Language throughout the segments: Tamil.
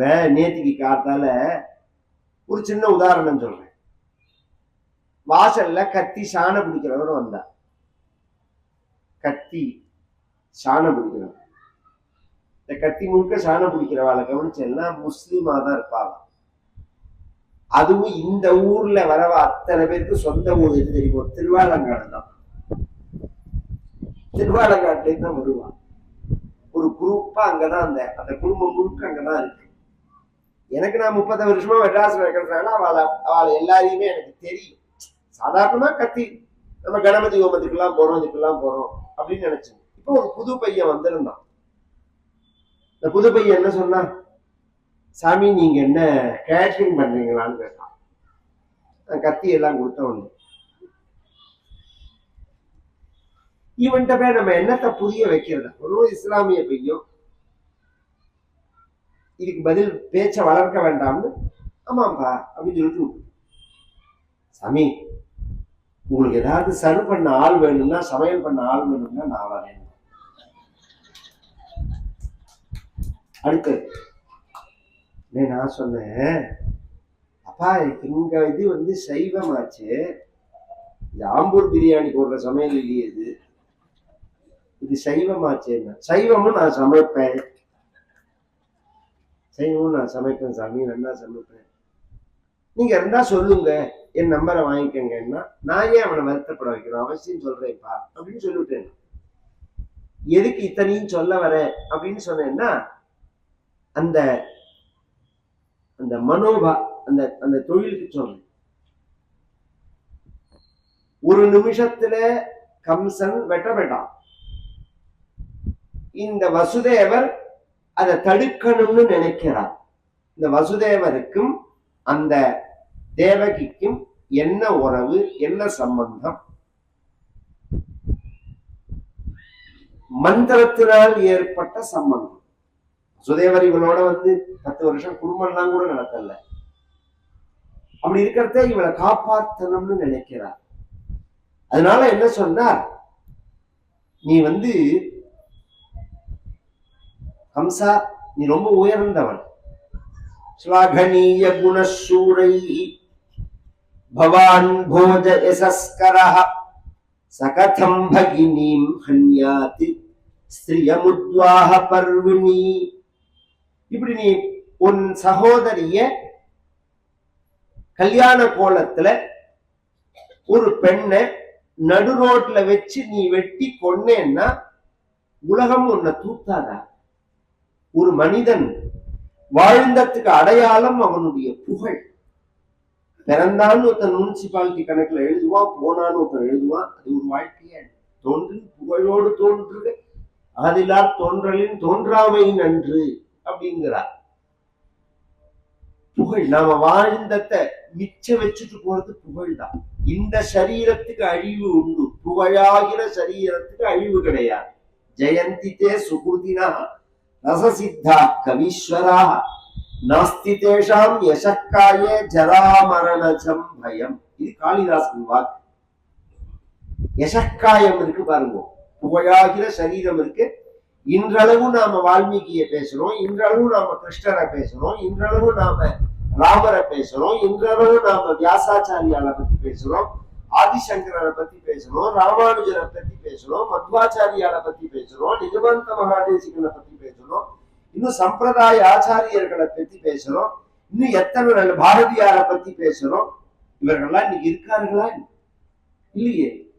இப்போ நேத்திக்கு காத்தால ஒரு சின்ன உதாரணம் சொல்றேன். வாசல்ல கத்தி சாணம் பிடிக்கிறவர் வந்தா. கத்தி சாணம் பிடிக்கிறவர் இந்த கத்தி முழுக்க சாணம் பிடிக்கிறவாளை கவனிச்சேன்னா முஸ்லீமா தான் இருப்பாங்க. அதுவும் இந்த ஊர்ல வரவ அத்தனை பேருக்கு சொந்த ஊர் எது தெரியுமோ? திருவாலங்காடு தான். திருவாலங்காட்டுலேருந்து தான் வருவான். ஒரு குரூப்பா அங்கதான் அந்த அந்த குடும்பம் முழுக்க அங்கதான் இருக்கு. எனக்கு நான் முப்பது வருஷமா மெட்ராஸ்ல இருக்கிறதுனால அவளை அவளை எல்லாரையுமே எனக்கு தெரியும். சாதாரணமா கத்தி நம்ம கணபதி ஹோமத்துக்கெல்லாம் போறோம் இதுக்கெல்லாம் போறோம் அப்படின்னு நினைச்சேன். இப்போ ஒரு புது பையன் வந்திருந்தான். இந்த புது பையன் என்ன சொன்னா சாமி நீங்க என்ன கேட்ரிங் பண்றீங்களான்னு கேட்டான். நான் கத்தி எல்லாம் கொடுத்த உடனே. இவன்கிட்ட போய் நம்ம என்னத்தை புரிய வைக்கிறதா ஒரு இஸ்லாமிய பையன் இதுக்கு பதில் பேச்சை வளர்க்க வேண்டாம்னு ஆமாம்பா அப்படின்னு சொல்லிட்டு சாமி உங்களுக்கு ஏதாவது சர்வ் பண்ண ஆள் வேணும்னா சமையல் பண்ண ஆள் வேணும்னா நான் வரேன். அடுத்து நான் சொன்னேன் அப்பா எங்க இது வந்து சைவமாச்சு. இந்த ஆம்பூர் பிரியாணி போடுற சமையல் இல்லையே இது. இது சைவமாச்சு என்ன சைவமும் நான் சமைப்பேன். செய்யணும்னு நான் சமைப்பேன் சாமி. நல்லா சமைப்பேன். நீங்க இருந்தா சொல்லுங்க. என் நம்பரை வாங்கிக்கங்கன்னா நான் ஏன் அவனை வருத்தப்பட வைக்கணும்? அவசியம் சொல்றேன்ப்பா. அப்படின்னு சொல்லிவிட்டேன் எதுக்கு இத்தனையும் சொல்ல வரேன் அப்படின்னு சொன்னேன்னா அந்த அந்த மனோபா அந்த அந்த தொழிலுக்கு சொன்னேன். ஒரு நிமிஷத்துல கம்சன் வெட்டப்பட்டான் இந்த வசுதேவர் அதை தடுக்கணும்னு நினைக்கிறார். இந்த வசுதேவருக்கும் அந்த தேவகிக்கும் என்ன உறவு என்ன சம்பந்தம்? மந்திரத்தினால் ஏற்பட்ட சம்பந்தம். சுதேவர் இவளோட வந்து பத்து வருஷம் குடும்பம்லாம் கூட நடத்தல. அப்படி இருக்கிறத இவளை காப்பாற்றணும்னு நினைக்கிறார். அதனால என்ன சொன்னார்? நீ வந்து ஹம்சா நீ ரொம்ப உயர்ந்தவன். ஸ்லாகனீய குணசூரை பவான் போஜ யசஸ்கரः சகதம் பகினீம் ஹன்யாதி ஸ்திரியமுத்வாக பர்விணி. இப்படி நீ உன் சகோதரிய கல்யாண கோலத்துல ஒரு பெண்ணை நடு ரோட்ல வச்சு நீ வெட்டி கொன்னேன்னா உலகம் உன்னை தூத்தாதா? ஒரு மனிதன் வாழ்ந்ததுக்கு அடையாளம் அவனுடைய புகழ். பிறந்தான்னு ஒருத்தன் முனிசிபாலிட்டி கணக்குல எழுதுவான் போனான்னு ஒருத்தன் எழுதுவான் அது ஒரு வாழ்க்கைய தோன்று புகழோடு தோன்று அதிலார் தோன்றலின் தோன்றாமை நன்று அப்படிங்கிறார். புகழ் நாம வாழ்ந்தத்தை மிச்ச வச்சுட்டு போறது புகழ் தான் இந்த சரீரத்துக்கு அழிவு உண்டு. புகழாகிற சரீரத்துக்கு அழிவு கிடையாது. ஜெயந்தி தே சுகுதினா ரசசித்தா கவீஸ்வரா நாஸ்தி தேஷாம் யசக்காயே ஜராமரணஜம் பயம் இது காளிதாசன் வாக்கு யசக்காயம் இருக்கு பாருங்க। புகழாகிற சரீரம் இருக்கு। இன்றளவு நாம வால்மீகியை பேசுறோம் இன்றளவு நாம கிருஷ்ணரை பேசுறோம் இன்றளவு நாம ராமரை பேசுறோம் இன்றளவு நாம வியாசாச்சாரியால பத்தி பேசுறோம். ஆதிசங்கரரை பத்தி பேசணும் ராமானுஜரை பத்தி பேசணும் மத்வாச்சாரியாரை பத்தி பேசுறோம் நிஜமந்த மகாதேசிகனை பத்தி பேசணும் இன்னும் சம்பிரதாய ஆச்சாரியர்களை பத்தி பேசணும் இன்னும் எத்தனை பாரதியாரை பத்தி பேசுறோம் இவர்கள்லாம் இன்னைக்கு இருக்கார்களா? இல்லையே.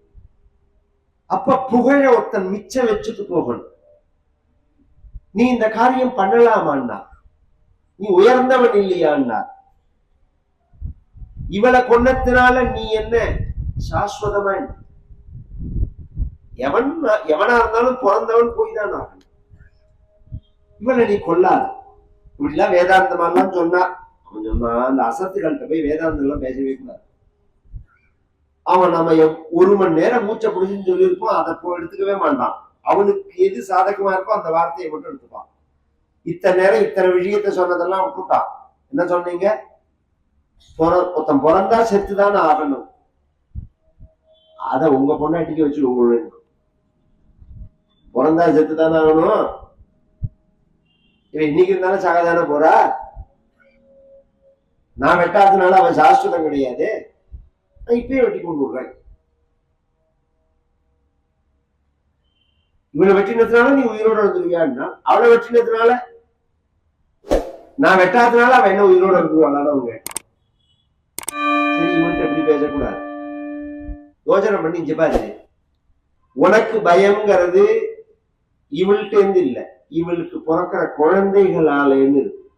அப்ப புகழ ஒருத்தன் மிச்சம் வச்சுட்டு போகணும். நீ இந்த காரியம் பண்ணலாமான்னா? நீ உயர்ந்தவன் இல்லையான்னா? இவளை கொன்னத்தினால நீ என்ன? சாஸ்வதமா என்ன? எவன் எவனா இருந்தாலும் பிறந்தவன் போய் தான் ஆகணும். இவனை நீ கொல்லாத. இப்படிலாம் வேதாந்தமாலாம் சொன்னா அவன் சொன்னா அந்த அசத்துகள்கிட்ட போய் வேதாந்தம் எல்லாம் பேசவே கூடாது. அவன் நம்ம ஒரு மணி நேரம் மூச்சை பிடிச்சுன்னு சொல்லியிருப்போம் அதை போய் எடுத்துக்கவே மாட்டான். அவனுக்கு எது சாதகமா இருக்கோ அந்த வார்த்தையை மட்டும் எடுத்துப்பான். இத்தனை நேரம் இத்தனை விஷயத்த சொன்னதெல்லாம் விட்டுட்டான். என்ன சொன்னீங்க? ஒருத்தன் பிறந்தா செத்துதானே ஆகணும். அத உங்க பொண்டாட்டிக்கு வச்சு உங்களுக்கு பிறந்தா செத்துதானே ஆகணும். இவன் இன்னைக்கு இருந்தாலும் சாகதானே போறா? நான் வெட்டாததுனால அவன் சாஸ்வதம் கிடையாது. நான் இப்பயே வெட்டி கொண்டு விடுறேன். இவனை வெட்டினதுனால நீ உயிரோட இருந்துருவியான்னா அவளை வெட்டினதுனால நான் வெட்டாததுனால அவன் என்ன உயிரோட இருந்துருவாள் அவங்க. சரி இவன்கிட்ட எப்படி பேசக்கூடாது. யோஜனை பண்ணி இங்க பாரு. உனக்கு பயம்ங்கிறது இவள்கிட்ட இருந்து இல்ல. இவளுக்கு பிறக்கிற குழந்தைகளாலேன்னு இருக்கு.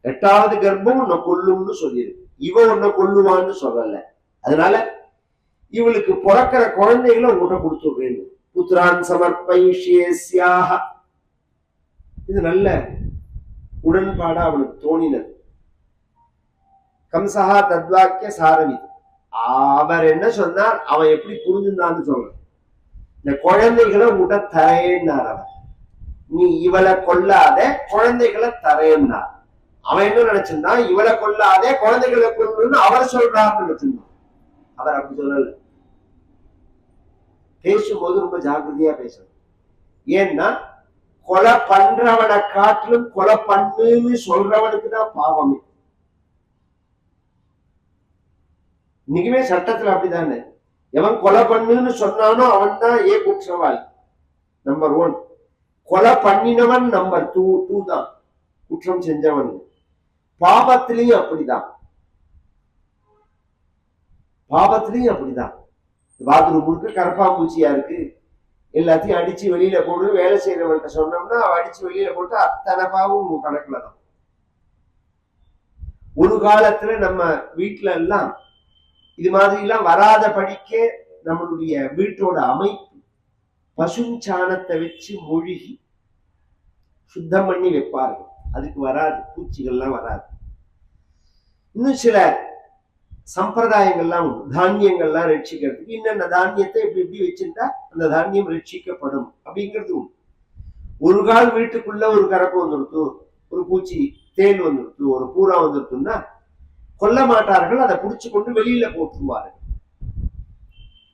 எட்டாவது கர்ப்பம் உன்னை கொல்லும்னு சொல்லியிருக்கு. இவ உன்னை கொல்லுவான்னு சொல்லல. அதனால இவளுக்கு பிறக்கிற குழந்தைகளை உன்கிட்ட கொடுத்துடுறேன். புத்திரான் சமர்ப்பயிஷ்யேஸ்யாக. இது நல்ல உடன்பாடா அவனுக்கு தோணினது. கம்சஹா தத்வாக்கிய சாரவி அவர் என்ன சொன்னார்? அவன் எப்படி புரிஞ்சிருந்தான்னு சொல்றான். இந்த குழந்தைகளை உட தரையினார் அவர். நீ இவளை கொல்லாத குழந்தைகளை தரையினார் அவன் என்ன நினைச்சிருந்தான்? இவளை கொல்லாதே குழந்தைகளை கொள்ளணும்னு அவர் சொல்றாருன்னு நினைச்சிருந்தான். அவர் அப்படி சொல்லல. பேசும்போது ரொம்ப ஜாக்கிரதையா பேசணும். ஏன்னா கொலை பண்றவனை காட்டிலும் கொலை பண்ணுன்னு சொல்றவனுக்கு தான் பாவமே. இன்னைக்குமே சட்டத்துல அப்படிதானே? எவன் கொலை பண்ணுன்னு சொன்னானோ அவன் தான் ஏ குற்றவாளி. நம்பர் ஒன் கொலை பண்ணினவன் நம்பர் டூ டூ தான். குற்றம் செஞ்சவன். பாபத்திலையும் அப்படிதான். பாபத்திலையும் அப்படிதான். பாத்ரூம் முழுக்க கரப்பாம்பூச்சியா இருக்கு. எல்லாத்தையும் அடிச்சு வெளியில போடு வேலை செய்யறவன்கிட்ட சொன்னோம்னா அவ அடிச்சு வெளியில போட்டு அத்தனை பாவம் கணக்குல தான். ஒரு காலத்துல நம்ம வீட்டுல எல்லாம் இது மாதிரி எல்லாம் வராத படிக்க நம்மளுடைய வீட்டோட அமைப்பு பசுஞ்சாணத்தை வச்சு மூழ்கி சுத்தம் பண்ணி வைப்பார்கள். அதுக்கு வராது பூச்சிகள்லாம் வராது. இன்னும் சில சம்பிரதாயங்கள்லாம் உண்டு. தானியங்கள்லாம் ரட்சிக்கிறதுக்கு இன்னென்ன தானியத்தை இப்படி இப்படி வச்சுட்டா அந்த தானியம் ரட்சிக்கப்படும் அப்படிங்கிறது உண்டு. ஒரு கால் வீட்டுக்குள்ள ஒரு கரப்பு வந்துடுத்து ஒரு பூச்சி தேன் வந்துடுத்து ஒரு பூரா வந்துடுத்துன்னா கொல்ல மாட்டார்கள் அதை புடிச்சு கொண்டு வெளியில போட்டுருவார்கள்.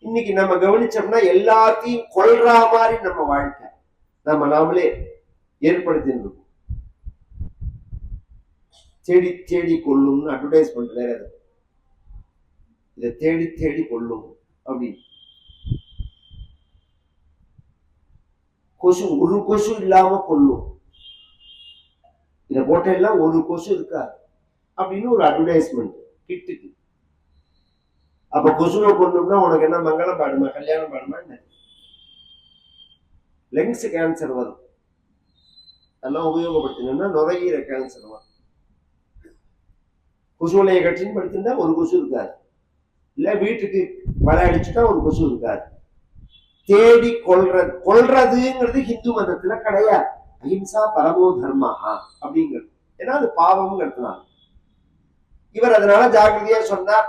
இன்னைக்கு நம்ம கவனிச்சோம்னா எல்லாத்தையும் கொல்றா மாதிரி நம்ம வாழ்க்கை. நம்ம நாமளே ஏற்படுத்தின்னு தேடி தேடி கொள்ளும்னு அட்வர்டைஸ்மெண்ட் வேற அது இதை தேடி தேடி கொள்ளும் அப்படின்னு கொசு ஒரு கொசு இல்லாம கொள்ளும் இதை போட்டெல்லாம் ஒரு கொசு இருக்காது. அப்படின்னு ஒரு அட்வர்டைஸ்மெண்ட் கிட்டுக்கு. அப்ப கொசுவை கொண்டோம்னா உனக்கு என்ன மங்களம் பாடுமா கல்யாணம் பாடுமா என்ன? லெங்ஸ் கேன்சர் வரும். அதெல்லாம் உபயோகப்படுத்தினோம்னா நுரையீர கேன்சர் வரும். கொசுவலையை கட்சின்னு படுத்திருந்தா ஒரு கொசு இருக்காது. இல்ல வீட்டுக்கு வலை அடிச்சுட்டா ஒரு கொசு இருக்காது. தேடி கொல்றது கொல்றதுங்கிறது ஹிந்து மதத்துல கிடையாது. அஹிம்சா பரமோ தர்மா அப்படிங்கிறது. ஏன்னா அது பாவம்ங்கிறதுனால. இவர் அதனால ஜாக்கிரதையா சொன்னார்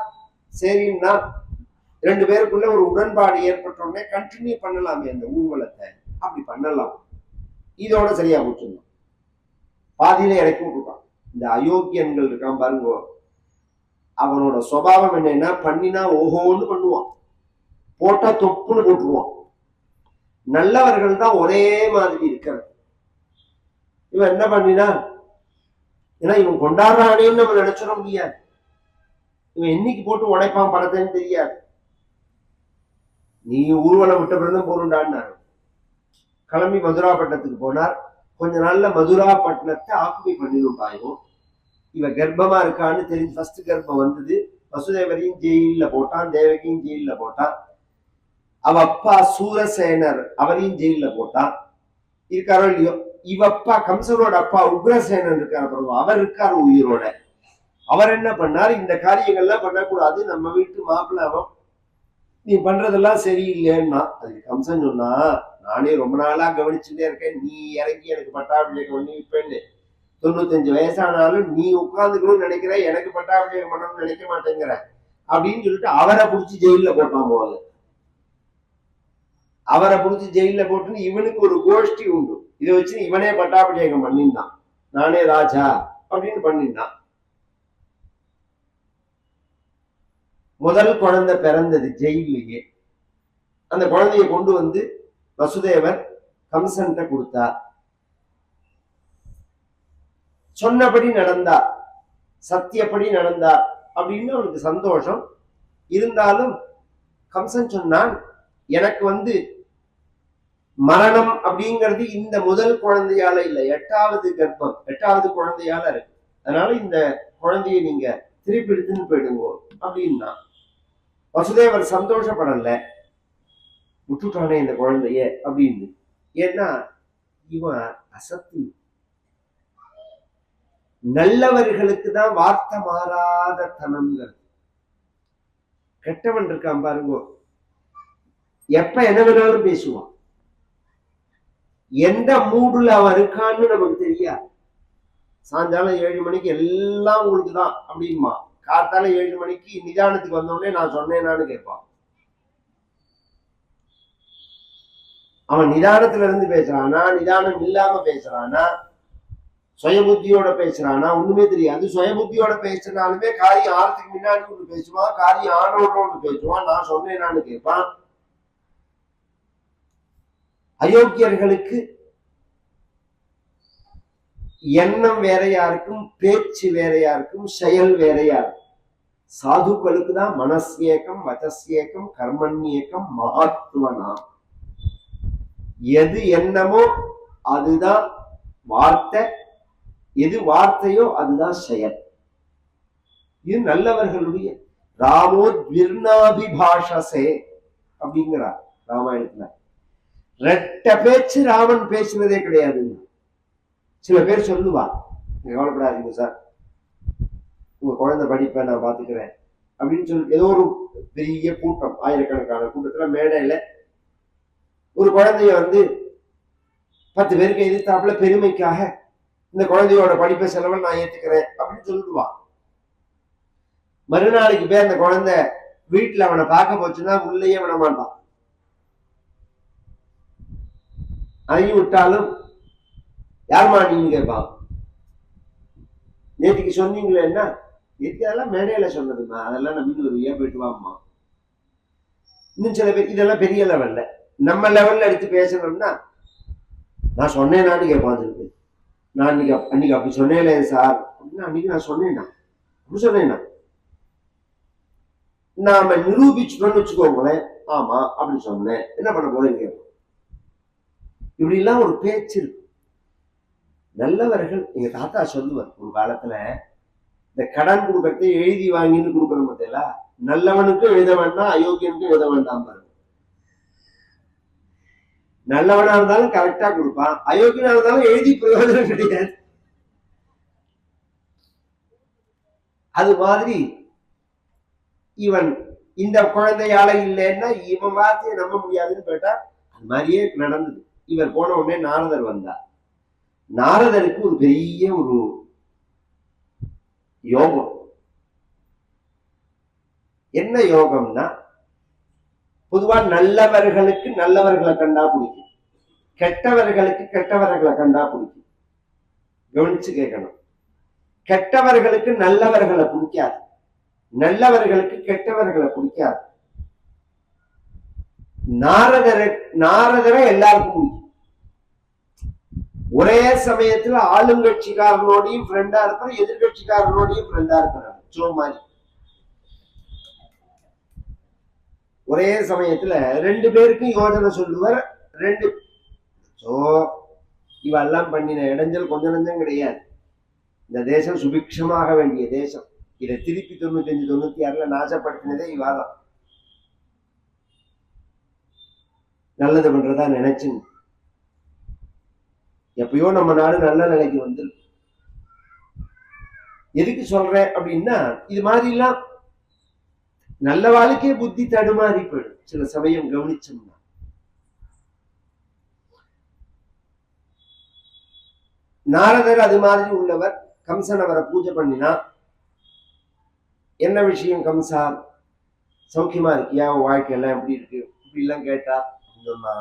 சரின்னா ரெண்டு பேருக்குள்ள ஒரு உடன்பாடு ஏற்பட்ட உடனே கண்டினியூ பண்ணலாமே அந்த ஊர்வலத்தை. அப்படி பண்ணலாம். இதோட சரியா போச்சுருந்தோம் பாதியில இறக்கி விட்டுட்டான். இந்த அயோக்கியன்கள் இருக்கான் பாருங்க. அவனோட சுபாவம் என்னன்னா பண்ணினா ஓஹோன்னு பண்ணுவான். போட்டா தொப்புன்னு போட்டுருவான். நல்லவர்கள் தான் ஒரே மாதிரி இருக்கிறது. இவன் என்ன பண்ணினா ஏன்னா இவன் கொண்டாடுறானேன்னு நம்ம நினைச்சிட முடியாது. இவன் என்னைக்கு போட்டு உடைப்பான் படத்தைன்னு தெரியாது. நீ ஊர்வலம் விட்ட பிறந்தும் போருண்டான்னாரு கிளம்பி மதுராப்பட்டினத்துக்கு போனார். கொஞ்ச நாள்ல மதுராப்பட்டினத்தை ஆக்குபை பண்ணிடும் பாயும் இவ கர்ப்பமா இருக்கான்னு தெரிஞ்சு ஃபர்ஸ்ட் கர்ப்பம் வந்தது. வசுதேவரையும் ஜெயில போட்டான் தேவகியும் ஜெயில போட்டான். அவ அப்பா சூரசேனர் அவரையும் ஜெயில போட்டான். இருக்காரோ இல்லையோ? இவ அப்பா கம்சனோட அப்பா உக்ரசேனன் இருக்கார். பிறகு அவர் இருக்காரு உயிரோட. அவர் என்ன பண்ணார்? இந்த காரியங்கள்லாம் பண்ணக்கூடாது. நம்ம வீட்டு மாப்பிள்ள நீ பண்றதெல்லாம் சரியில்லைன்னா அதுக்கு கம்சன் சொன்னா நானே ரொம்ப நாளா கவனிச்சுட்டே இருக்கேன். நீ இறங்கி எனக்கு பட்டாபிஷேகம் பண்ணி வைப்பேன்னு. தொண்ணூத்தஞ்சு வயசானாலும் நீ உட்காந்துக்கணும்னு நினைக்கிற எனக்கு பட்டாபிஷேகம் பண்ணணும்னு நினைக்க மாட்டேங்கிற அப்படின்னு சொல்லிட்டு அவரை பிடிச்சி ஜெயில போட்டான் போது அவரை பிடிச்சி ஜெயில போட்டுன்னு இவனுக்கு ஒரு கோஷ்டி உண்டு. இதை வச்சு இவனே பட்டாபிஷேகம் பண்ணிருந்தான் நானே ராஜா அப்படின்னு பண்ணிருந்தான் முதல் குழந்தை பிறந்தது ஜெயிலேயே அந்த குழந்தைய கொண்டு வந்து வசுதேவர் கம்சன்ட்ட கொடுத்தார். சொன்னபடி நடந்தார். சத்தியப்படி நடந்தார். அப்படின்னு அவனுக்கு சந்தோஷம். இருந்தாலும் கம்சன் சொன்னான் எனக்கு வந்து மரணம் அப்படிங்கிறது இந்த முதல் குழந்தையால இல்ல எட்டாவது கர்ப்பம் எட்டாவது குழந்தையால இருக்கு. அதனால இந்த குழந்தையை நீங்க திருப்பி எடுத்துன்னு போயிடுங்க அப்படின்னா. வசுதேவர் சந்தோஷப்படல. விட்டுட்டானே இந்த குழந்தைய அப்படின்னு. ஏன்னா இவன் அசத்தி. நல்லவர்களுக்கு தான் வார்த்தை மாறாத தனம்ங்கிறது. கெட்டவன் இருக்கான் பாருங்க. எப்ப என்ன வேணாலும் பேசுவான். எந்த மூடுல அவன் இருக்கான்னு நமக்கு தெரியாது. சாயங்காலம் ஏழு மணிக்கு எல்லாம் உங்களுக்கு தான் அப்படின்மா காத்தால ஏழு மணிக்கு நிதானத்துக்கு வந்தோடனே நான் சொன்னேனான்னு கேட்பான். அவன் நிதானத்துல இருந்து பேசுறானா நிதானம் இல்லாம பேசுறானா சுயபுத்தியோட பேசுறானா ஒண்ணுமே தெரியாது. சுயபுத்தியோட பேசுனாலுமே காரியம் ஆறதுக்கு முன்னாடி ஒன்று பேசுவான் காரியம் ஆனோட ஒன்று பேசுவான் நான் சொன்னேனான்னு கேட்பான். அயோக்கியர்களுக்கு எண்ணம் வேறையா இருக்கும் பேச்சு வேறையா இருக்கும் செயல் வேறையா இருக்கும் சாதுக்களுக்கு தான் மனசியேக்கம் வச்சசியேக்கம் கர்மண்யேக்கம் மகாத்மனா எது எண்ணமோ அதுதான் வார்த்தை. எது வார்த்தையோ அதுதான் செயல். இது நல்லவர்களுடைய ராமோ துவிர்ணாபிபாஷசே அப்படிங்கிறார் ராமாயணத்துல. ரெட்ட பேச்சு ராமன் பேசினதே கிடையாதுங்க. சில பேர் சொல்லுவா கவலைப்படாதீங்க சார். உங்க குழந்தை படிப்பை நான் பாத்துக்கிறேன் அப்படின்னு சொல்லி ஏதோ ஒரு பெரிய கூட்டம் ஆயிரக்கணக்கான கூட்டத்துல மேடையில ஒரு குழந்தைய வந்து பத்து பேருக்கு எதிர்த்தாப்புல பெருமைக்காக இந்த குழந்தையோட படிப்பை செலவை நான் ஏத்துக்கிறேன் அப்படின்னு சொல்லிடுவான் மறுநாளைக்கு பேர் அந்த குழந்தை வீட்டுல அவனை பார்க்க போச்சுன்னா உள்ளேயே விட மாட்டான். அதையும் விட்டாலும் யார்மா நீங்க கேட்பான் நேற்றுக்கு சொன்னீங்களே என்ன? நேற்று அதெல்லாம் மேடையில சொன்னதுமா? அதெல்லாம் நம்பிக்கை வருவியா போயிட்டு வாம்மா? இன்னும் சில பேர் இதெல்லாம் பெரிய லெவல்ல நம்ம லெவல்ல எடுத்து பேசணும்னா நான் சொன்னேனான்னு கேட்பான் இருக்கு நான் அன்னைக்கு அன்னைக்கு அப்படி சொன்னேன் சார். அப்படின்னா அன்னைக்கு நான் சொன்னேண்ணா அப்படி சொன்னேண்ணா நாம நிரூபிச்சுட்டோம்னு வச்சுக்கோங்களேன். ஆமா அப்படி சொன்னேன். என்ன பண்ண போறேன்னு கேட்போம். இப்படி எல்லாம் ஒரு பேச்சு இருக்கு. நல்லவர்கள் எங்க தாத்தா சொல்லுவார் ஒரு காலத்துல இந்த கடன் கொடுக்கறதை எழுதி வாங்கின்னு கொடுக்கணும் பார்த்தீங்களா? நல்லவனுக்கும் எழுத வேண்டாம் அயோக்கியனுக்கும் எழுத வேண்டாம் பாருங்க. நல்லவனா இருந்தாலும் கரெக்டா கொடுப்பான் அயோக்கியனா இருந்தாலும் எழுதி பிரயோஜனம் கிடையாது. அது மாதிரி இவன் இந்த குழந்தையால இல்லைன்னா இவன் வார்த்தையை நம்ப முடியாதுன்னு கேட்டா அது மாதிரியே நடந்தது. இவர் போன உடனே நாரதர் வந்தார். நாரதருக்கு ஒரு பெரிய ஒரு யோகம். என்ன யோகம்னா பொதுவா நல்லவர்களுக்கு நல்லவர்களை கண்டா பிடிக்கும். கெட்டவர்களுக்கு கெட்டவர்களை கண்டா பிடிக்கும். கவனிச்சு கேட்கணும். கெட்டவர்களுக்கு நல்லவர்களை பிடிக்காது. நல்லவர்களுக்கு கெட்டவர்களை பிடிக்காது. நாரதரை நாரதரை எல்லாருக்கும் பிடிக்கும். ஒரே சமயத்துல ஆளுங்கட்சிக்காரனோடையும் ஃப்ரெண்டா இருப்பார் எதிர்கட்சிக்காரனோடையும் ஃப்ரெண்டா இருக்கிறார் சோ மாதிரி. ஒரே சமயத்துல ரெண்டு பேருக்கும் யோஜனை சொல்லுவார் ரெண்டு சோ இவெல்லாம் பண்ணின இடைஞ்சல் கொஞ்சம் நஞ்சம் கிடையாது. இந்த தேசம் சுபிக்ஷமாக வேண்டிய தேசம். இதை திருப்பி தொண்ணூத்தஞ்சு தொண்ணூத்தி ஆறுல நாசப்படுத்தினதே இவாதான். நல்லது பண்றதா நினைச்சுன்னு எப்பயோ நம்ம நாடு நல்ல நிலைக்கு வந்துருக்கு எதுக்கு சொல்றேன் அப்படின்னா இது மாதிரி எல்லாம் நல்ல வாழ்க்கையே புத்தி தடுமாறி போயிடும் சில சமயம் கவனிச்சோம்னா. நாரதர் அது மாதிரி உள்ளவர் கம்சன் அவரை பூஜை பண்ணினா என்ன விஷயம் கம்சா? சௌக்கியமா இருக்கியா? வாழ்க்கையெல்லாம் எப்படி இருக்கு? இப்படி எல்லாம் கேட்டா சொன்னா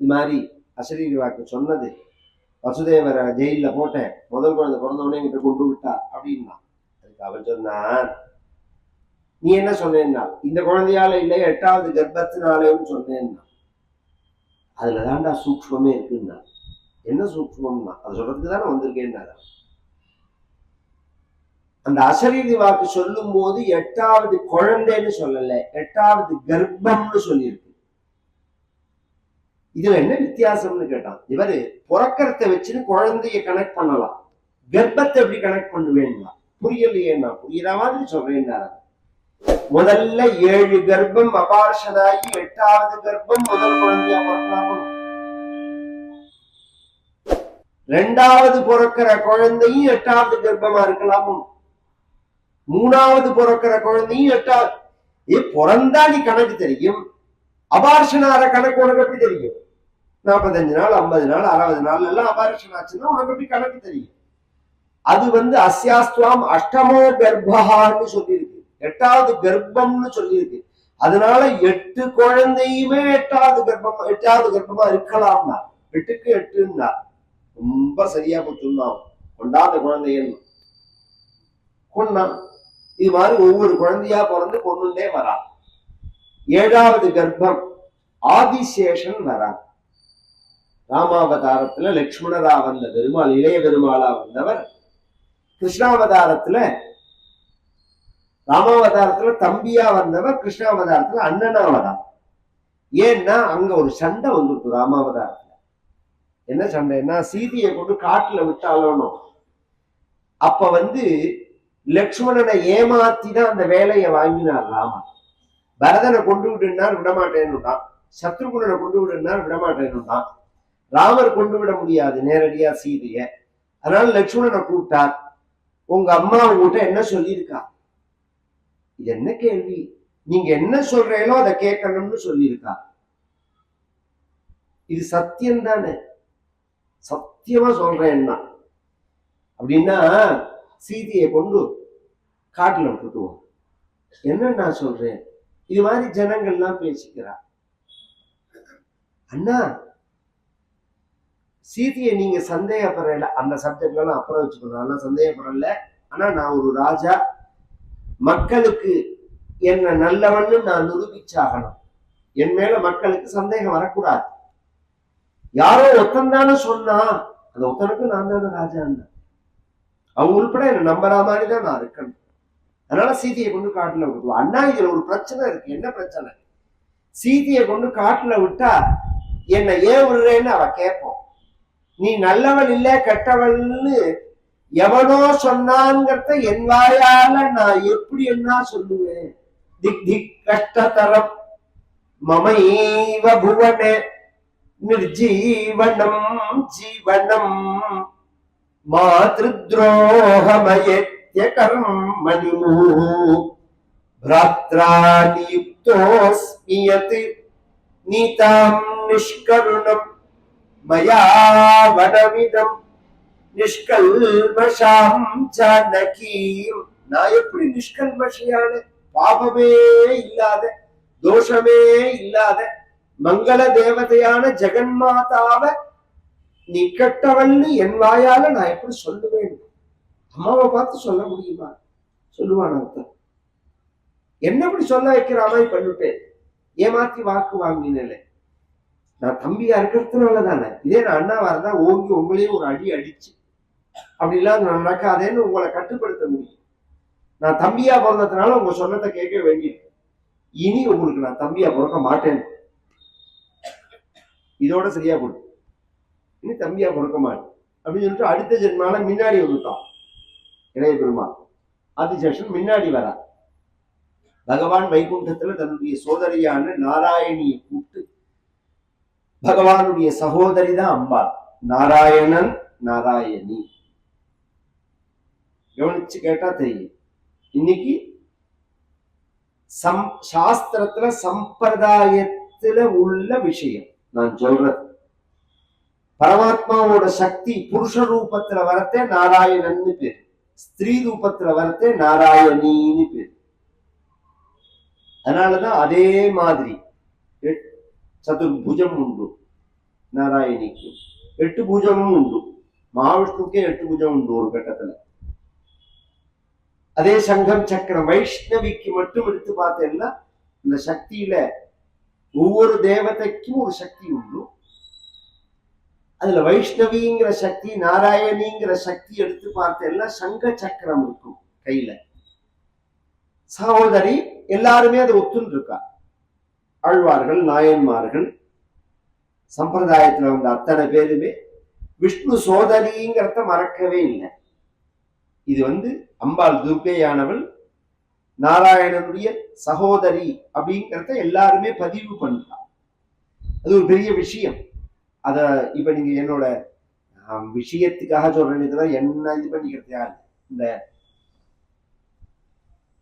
இது மாதிரி அசரீரி வாக்கு சொன்னது வசுதேவரை ஜெயிலில் போட்டேன். முதல் குழந்தை பிறந்த உடனே என்கிட்ட கொண்டு விட்டா. அப்படின்னா அதுக்கு அவன் சொன்னான் நீ என்ன சொன்னேன்னா இந்த குழந்தையால இல்லை எட்டாவது கர்ப்பத்தினாலேன்னு சொன்னேன்னா அதுல தான்டா சூக்ஷ்மமே இருக்குன்னா என்ன சூக்மம்னா அது சொல்றதுக்கு தானே வந்திருக்கேன்னா அந்த அசரீதி வாக்கு சொல்லும் போது எட்டாவது குழந்தைன்னு சொல்லல எட்டாவது கர்ப்பம்னு சொல்லியிருக்கு. இதுல என்ன வித்தியாசம்னு கேட்டான். இவரு புறக்கரத்தை வச்சுன்னு குழந்தைய கனெக்ட் பண்ணலாம். கர்ப்பத்தை எப்படி கனெக்ட் பண்ணுவேன்னா புரியலையே நான் புரியுற மாதிரி சொல்றேன் முதல்ல ஏழு கர்ப்பம் அபார்ஷதாகி எட்டாவது கர்ப்பம் முதல் குழந்தையா பிறக்கலாம்? ரெண்டாவது பிறக்கிற குழந்தையும் எட்டாவது கர்ப்பமா இருக்கலாமும் மூணாவது பிறக்கிற குழந்தையும் எட்டாவது ஏ பிறந்தா நீ கணக்கு தெரியும். அபார்ஷனார கணக்கு உனக்கு எப்படி தெரியும்? நாற்பத்தஞ்சு நாள் ஐம்பது நாள் அறுபது நாள் எல்லாம் அபார்ஷன் ஆச்சுன்னா உனக்கு எப்படி கணக்கு தெரியும்? அது வந்து அஸ்யாஸ்துவாம் அஷ்டமோ கர்ப்பகான்னு சொல்லியிருக்கு. எட்டாவது கர்ப்பம்னு சொல்லியிருக்கு. அதனால எட்டு குழந்தையுமே எட்டாவது கர்ப்பம் எட்டாவது கர்ப்பமா இருக்கலாம்னா எட்டுக்கு எட்டுன்னா ரொம்ப சரியா போச்சுன்னா கொண்டாத குழந்தைன்னு கொண்டான் இது மாதிரி ஒவ்வொரு குழந்தையா பிறந்து கொண்டுட்டே வரான் ஏழாவது கர்ப்பம் ஆதிசேஷன் வரான். ராமாவதாரத்துல லக்ஷ்மணரா வந்த பெருமாள் இளைய பெருமாளா வந்தவர். கிருஷ்ணாவதாரத்துல ராமாவதாரத்துல தம்பியா வந்தவர் கிருஷ்ணாவதாரத்துல அண்ணனா ஏன்னா அங்க ஒரு சண்டை வந்துருக்கு ராமாவதாரத்துல. என்ன சண்டைன்னா சீதையை கொண்டு காட்டுல விட்டாலும் அப்ப வந்து லக்ஷ்மணனை ஏமாத்தி தான் அந்த வேலையை வாங்கினார் ராமன். பரதனை கொண்டு விடுனார் விடமாட்டேன்னுட்டான். சத்ருகுணனை கொண்டு விடுனார் விடமாட்டேன்னுட்டான். ராமர் கொண்டு விட முடியாது நேரடியா சீதைய. அதனால லக்ஷ்மணனை கூப்பிட்டார். உங்க அம்மா உங்ககிட்ட என்ன சொல்லியிருக்கா? இது என்ன கேள்வி? நீங்க என்ன சொல்றீங்களோ அதை கேட்கணும்னு சொல்லியிருக்கா. இது சத்தியம் தானே. சத்தியமா சொல்றேன்னா. அப்படின்னா சீதையை கொண்டு காட்டுல விட்டுட்டுவோம் என்ன நான் சொல்றேன்? இது மாதிரி ஜனங்கள்லாம் பேசிக்கிறா. அண்ணா சீதையை நீங்க சந்தேகப்படல அந்த சப்ஜெக்ட்ல நான் அப்புறம் வச்சுக்கணும். நான் சந்தேகப்படல ஆனா நான் ஒரு ராஜா. மக்களுக்கு என்ன நல்லவன்னு நான் நிரூபிச்சாகணும். என் மேல மக்களுக்கு சந்தேகம் வரக்கூடாது. யாரோ ஒத்தந்தானே சொன்னா அந்த ஒத்தனுக்கு நான் தானே ராஜான்னு. அவங்க உள்பட என்ன நம்புற மாதிரி தான் நான் இருக்கணும். அதனால சீதையை கொண்டு காட்டுல விட்டுருவோம். அண்ணா இதுல ஒரு பிரச்சனை இருக்கு. என்ன பிரச்சனை? சீதையை கொண்டு காட்டுல விட்டா என்னை ஏன் விடுறேன்னு அவ கேட்போம். நீ நல்லவள் இல்ல கெட்டவள்னு எவனோ சொன்னாங்கிறத என் வாயால நான் எப்படி என்ன சொல்லுவேன்? திக் திக் கஷ்டதரம் மமைவ புவன நிர்ஜீவனம் ஜீவனம் मातृद्रोहमयत्य कर्मणि भ्रात्रा नियुक्तोऽस्मि यत् नीतां निष्करुणं मया वनमिदं நிஷ்கல்மஷாம் ஜானகீம் நான் எப்படி நிஷ்கல்மஷியான பாபமே இல்லாத தோஷமே இல்லாத மங்கள தேவதையான ஜெகன்மாதாவை நீ கெட்டவள்னு என் வாயால நான் எப்படி சொல்லுவேன் அம்மாவை பார்த்து சொல்ல முடியுமா? சொல்லுவான் அர்த்தம். என்ன இப்படி சொல்ல வைக்கிற மாதிரி பண்ணிட்டேன் ஏமாத்தி வாக்கு வாங்கினேன். நான் தம்பியா இருக்கிறதுனால தானே. இதே நான் அண்ணாவா இருந்தா ஓங்கி உங்களையும் ஒரு அடி அடிச்சு. அப்படிலாம் நடக்காதேன்னு உங்களை கட்டுப்படுத்த முடியும். நான் தம்பியா பிறந்ததுனால உங்க சொன்னதை கேட்க வேண்டியது இனி உங்களுக்கு நான் தம்பியா பிறக்க மாட்டேன். இதோட சரியா போடு. இனி தம்பியா பிறக்க மாட்டேன். அப்படின்னு சொல்லிட்டு அடுத்த ஜென்மால முன்னாடி வந்துட்டான். இளைய பெருமாள் ஆதிசேஷன் முன்னாடி வரா. பகவான் வைகுண்டத்துல தன்னுடைய சோதரியான நாராயணியை கூப்பிட்டு பகவானுடைய சகோதரி தான் அம்பாள். நாராயணன் நாராயணி. கவனிச்சு கேட்டா தெரியும். இன்னைக்கு சம் சாஸ்திரத்துல சம்பிரதாயத்துல உள்ள விஷயம். நான் சொல்றது. பரமாத்மாவோட சக்தி புருஷ ரூபத்துல வரத்தே நாராயணன் பேர். ஸ்திரீ ரூபத்துல வரத்தே நாராயணின்னு பேர். அதனாலதான் அதே மாதிரி எட்- சதுர்புஜம் உண்டு. நாராயணிக்கு எட்டு பூஜமும் உண்டு. மகாவிஷ்ணுக்கே எட்டு பூஜம் உண்டு ஒரு கட்டத்துல. அதே சங்கம் சக்கரம் வைஷ்ணவிக்கு மட்டும் எடுத்து பார்த்தேன்னா இந்த சக்தியில ஒவ்வொரு தேவதைக்கும் ஒரு சக்தி உண்டு. அதுல வைஷ்ணவிங்கிற சக்தி நாராயணிங்கிற சக்தி எடுத்து பார்த்தேன்னா சங்க சக்கரம் இருக்கும் கையில. சகோதரி எல்லாருமே அதை ஒத்துன்னு இருக்கா ஆழ்வார்கள் நாயன்மார்கள் சம்பிரதாயத்துல வந்த அத்தனை பேருமே விஷ்ணு சோதரிங்கிறத மறக்கவே இல்லை. இது வந்து அம்பாள் துர்க்கையானவள் நாராயணனுடைய சகோதரி அப்படிங்கிறத எல்லாருமே பதிவு பண்றா அது ஒரு பெரிய விஷயம். அத இப்ப நீங்க என்னோட ஆஹ், விஷயத்துக்காக சொல்றேன் தவிர என்ன இது பண்ணிக்கிறது யாரு இந்த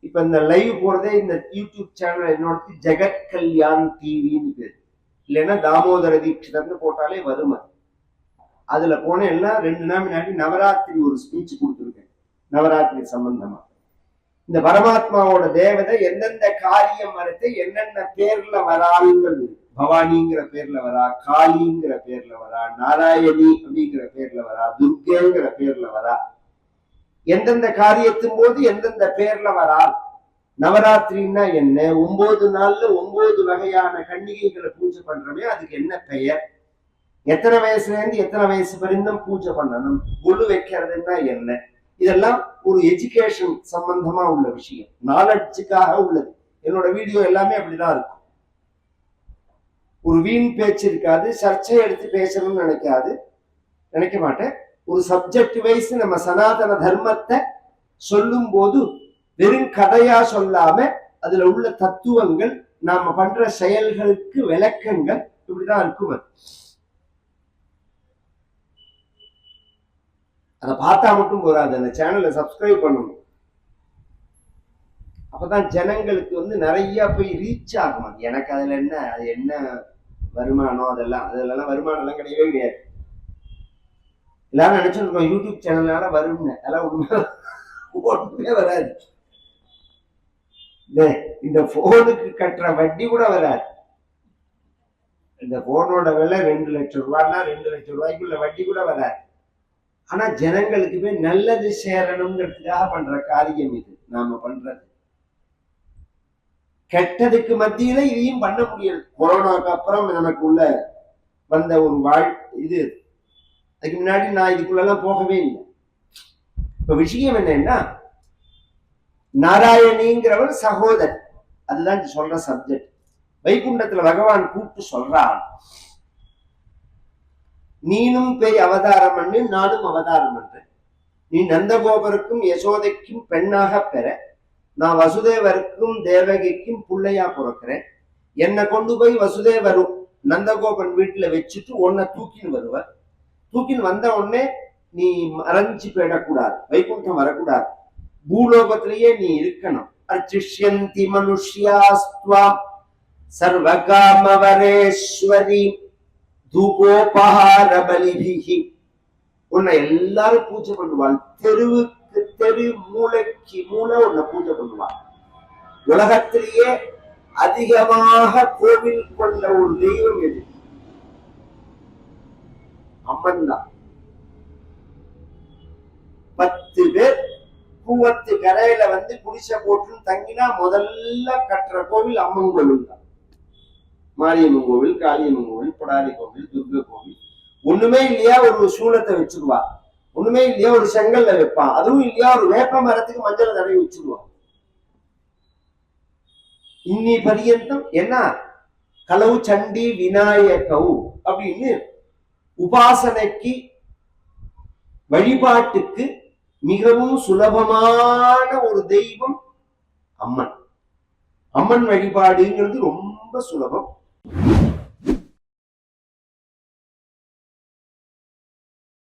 இப்ப இந்த லைவ் போறதே இந்த யூடியூப் சேனல் என்னோட ஜெகத் கல்யாண் டிவின்னு பேர். இல்லைன்னா தாமோதர தீட்சிதர்னு போட்டாலே வரும் அது. அதுல போன எல்லாம் ரெண்டு நாள் முன்னாடி நவராத்திரி ஒரு ஸ்பீச் கொடுத்துருக்கேன். நவராத்திரி சம்பந்தமா. இந்த பரமாத்மாவோட தேவதை எந்தெந்த காரியம் வரத்தை என்னென்ன பேர்ல வராங்கிறது பவானிங்கிற பேர்ல வரா காளிங்கிற பேர்ல வரா நாராயணி அப்படிங்கிற பேர்ல வரா துர்கேங்கிற பேர்ல வரா. எந்தெந்த காரியத்தின் போது எந்தெந்த பேர்ல வரா? நவராத்திரின்னா என்ன? ஒன்பது நாள்ல ஒன்பது வகையான கண்ணிகைகளை பூஜை பண்றோமே அதுக்கு என்ன பெயர்? எத்தனை வயசுல இருந்து எத்தனை வயசு வரைக்கும் பூஜை பண்ணணும்? குழு வைக்கிறதுன்னா என்ன? இதெல்லாம் ஒரு எஜுகேஷன் சம்பந்தமா உள்ள விஷயம். நாலெட்ஜுக்காக உள்ளது. என்னோட வீடியோ எல்லாமே அப்படிதான் இருக்கும். ஒரு வீண் பேச்சு இருக்காது சர்ச்சை எடுத்து பேசணும்னு நினைக்காது. நினைக்க மாட்டேன். ஒரு சப்ஜெக்ட் வைஸ் நம்ம சனாதன தர்மத்தை சொல்லும் போது வெறும் கதையா சொல்லாம அதுல உள்ள தத்துவங்கள் நாம பண்ற செயல்களுக்கு விளக்கங்கள் இப்படிதான் இருக்கும் அதை. பார்த்தா மட்டும் போறாது. அந்த சேனலை சப்ஸ்கிரைப் பண்ணணும். அப்பதான் ஜனங்களுக்கு வந்து நிறைய போய் ரீச் ஆகும். அது எனக்கு அதுல என்ன அது என்ன வருமானம் அதெல்லாம் அதெல்லாம் வருமானம் எல்லாம் கிடையவே கிடையாது. எல்லாரும் நினைச்சிருக்கோம் யூடியூப் சேனல்னால வரும்னு. அதெல்லாம் உண்மை ஒன்றுமே வராது. இந்த இந்த போனுக்கு கட்டுற வட்டி கூட வராது. இந்த போனோட விலை ரெண்டு லட்சம் ரூபாய்னா ரெண்டு லட்சம் ரூபாய்க்குள்ள வட்டி கூட வராது. ஆனா ஜனங்களுக்கு போய் நல்லது சேரணுங்கிறதுக்காக பண்ற காரியம் இது. நாம பண்றது. கெட்டதுக்கு மத்தியில இதையும் பண்ண முடியாது கொரோனாக்கு அப்புறம் நமக்கு உள்ள வந்த ஒரு வாழ் இது. அதுக்கு முன்னாடி நான் இதுக்குள்ளெல்லாம் போகவே இல்லை. இப்ப விஷயம் என்னன்னா நாராயணிங்கிறவர் சகோதரி அதுதான் சொல்ற சப்ஜெக்ட் வைகுண்டத்துல பகவான் கூப்பிட்டு சொல்றான் நீனும் பேய் அவதாரம் பண்ணு நானும் அவதாரம் பண்றேன். நீ நந்தகோபருக்கும் யசோதைக்கும் பெண்ணாக பெற. நான் வசுதேவருக்கும் தேவகிக்கும் பிள்ளையா பிறக்கிறேன். என்னை கொண்டு போய் வசுதேவரும் நந்தகோபன் வீட்டுல வச்சுட்டு உன்னை தூக்கின்னு வருவார். தூக்கின்னு வந்த உடனே நீ மறைஞ்சு போயிடக்கூடாது வைகுண்டம் வரக்கூடாது. பூலோகத்திலேயே நீ இருக்கணும். அர்ச்சிஷ்யந்தி மனுஷ்யாஸ்துவா சர்வகாமவரேஸ்வரி தூபோபகார பலிபிகி உன்னை எல்லாரும் பூஜை பண்ணுவாள். தெருவுக்கு தெரு மூளைக்கு மூளை உன்னை பூஜை பண்ணுவாள் உலகத்திலேயே அதிகமாக கோவில் கொண்ட ஒரு தெய்வம் எது? அம்மன் தான். பத்து பேர் பூவத்து கரையில வந்து குடிசை போட்டு தங்கினா முதல்ல கட்டுற கோவில் அம்மன் கோவில் தான். மாரியம்மன் கோவில் காளியம்மன் கோவில் புடாரி கோவில் துர்கை கோவில். ஒண்ணுமே இல்லையா? ஒரு சூலத்தை வச்சிருவா ஒண்ணுமே இல்லையா ஒரு செங்கல்ல வைப்பான் அதுவும் இல்லையா ஒரு வேப்ப மரத்துக்கு மஞ்சள் தடவி வச்சிருவான் இன்னி பரியந்தம் என்ன? கலவு சண்டி விநாயகவு அப்படின்னு உபாசனைக்கு வழிபாட்டுக்கு மிகவும் சுலபமான ஒரு தெய்வம் அம்மன். அம்மன் வழிபாடுங்கிறது ரொம்ப சுலபம்.